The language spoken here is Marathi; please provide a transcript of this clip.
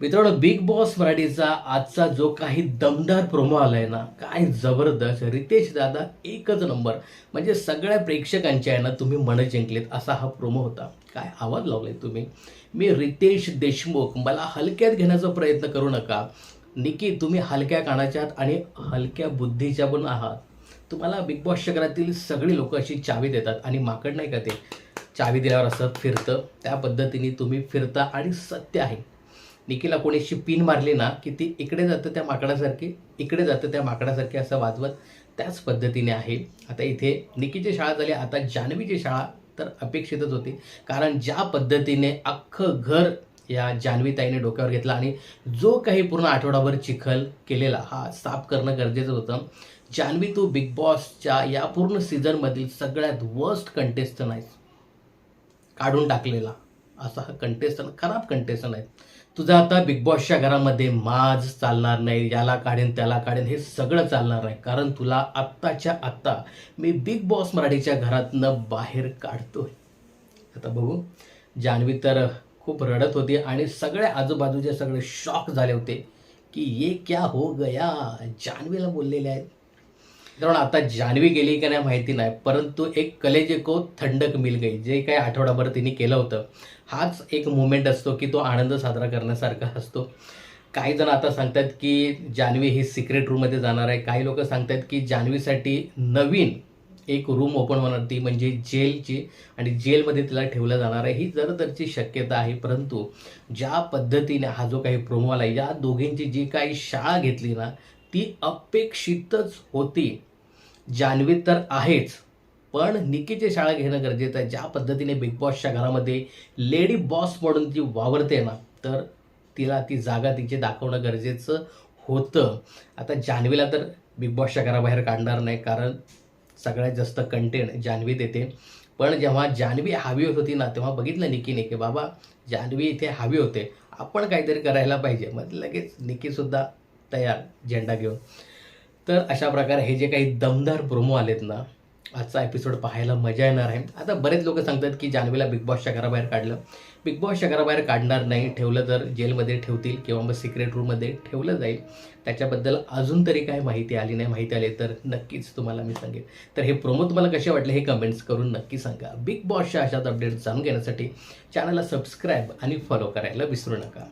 मित्रांनो बिग बॉस मराठीचा आजचा जो काही दमदार प्रोमो आलाय ना काय जबरदस्त. रितेश दादा एकच नंबर म्हणजे सगळ्या प्रेक्षकांच्या आहे ना तुम्ही मन जिंकलेत असा हा प्रोमो होता. काय आवाज लावलाय तुम्ही? मी रितेश देशमुख मला हलक्यात घेण्याचा प्रयत्न करू नका. निकी तुम्ही हलक्या कानाच्या आहात आणि हलक्या बुद्धीच्या पण आहात. तुम्हाला बिग बॉस चक्रातील सगळी लोक अशी चावी देतात आणि माकड नाही का ते? चावी दिल्यावर असं फिरतं. त्या पद्धतीने तुम्ही फिरता आणि सत्य आहे. निकीला कोणी अशी पिन मारली ना की ती इकडे जातं त्या माकडासारखी इकडे जातं त्या माकडासारखी असं वाजवत त्याच पद्धतीने आहे. आता इथे निकीची शाळा झाली आता जान्हवीची शाळा तर अपेक्षितच होती. कारण ज्या पद्धतीने अख्खं घर या जान्हवीताईने डोक्यावर घेतला आणि जो काही पूर्ण आठवडाभर चिखल केलेला हा साफ करणं गरजेचं होतं. जान्हवी तू बिग बॉसच्या या पूर्ण सीझनमधील सगळ्यात वर्स्ट कंटेस्टन आहेस. काढून टाकलेला. असा हा कंटेस्टंट खराब कंटेस्टंट आहे. तुझा आता बिग बॉसच्या घरामध्ये माज चालणार नाही याला काढेन त्याला काढेन हे सगळं चालणार नाही. कारण तुला आत्ताच्या आत्ता मी बिग बॉस मराठीच्या घरातनं बाहेर काढतोय. आता बघू. जान्हवी तर खूप रडत होती आणि सगळ्या आजूबाजूचे सगळे शॉक झाले होते की ये क्या हो गया? जान्हवीला बोललेले आहेत. मित्रांनो आता जान्हवी गेली का नाही माहिती नाही परंतु एक कलेजे को हो थंडक मिल गई जे काही आठवडाभर तिने केलं होतं. हाच एक मुमेंट असतो की तो आनंद साजरा करण्यासारखा असतो. काही जण आता सांगतात की जान्हवी ही सिक्रेट रूममध्ये जाणार आहे. काही लोक सांगतात की जान्हवीसाठी नवीन एक रूम ओपन होणार ती म्हणजे जेलची आणि जेलमध्ये तिला ठेवलं जाणार आहे. ही जरदरची शक्यता आहे परंतु ज्या पद्धतीने हा जो काही प्रोमो आला या दोघींची जी काही शाळा घेतली ना ती अपेक्षितच होती. जान्हवी तर आहेच पण निकीची शाळा घेणं गरजेचं आहे. ज्या पद्धतीने बिग बॉसच्या घरामध्ये लेडी बॉस म्हणून ती वावरते ना तर तिला ती जागा तिची दाखवणं गरजेचं होतं. आता जान्हवीला तर बिग बॉसच्या घराबाहेर काढणार नाही कारण सगळ्यात जास्त कंटेंट जान्हवी देते. पण जेव्हा जान्हवी हवी होत होती ना तेव्हा बघितलं निकीने की बाबा जान्हवी इथे हवी होते. आपण काहीतरी करायला पाहिजे. मग लगेच निकीसुद्धा तयार झेंडा घेऊन. तर अशा प्रकारे हे जे काही दमदार प्रोमो आलेत ना आजचा एपिसोड पाहायला मजा येणार आहे. आता बरेच लोक सांगतात की जान्हवीला बिग बॉसच्या घराबाहेर काढलं. बिग बॉसच्या घराबाहेर काढणार नाही ठेवलं तर जेलमध्ये ठेवतील किंवा मग सिक्रेट रूममध्ये ठेवलं जाईल. त्याच्याबद्दल अजून तरी काय माहिती आली नाही माहिती आली तर नक्कीच तुम्हाला मी सांगेन. तर हे प्रोमो तुम्हाला कसे वाटले हे कमेंट्स करून नक्की सांगा. बिग बॉसच्या अशाच अपडेट्स जाणून घेण्यासाठी चॅनलला सबस्क्राईब आणि फॉलो करायला विसरू नका.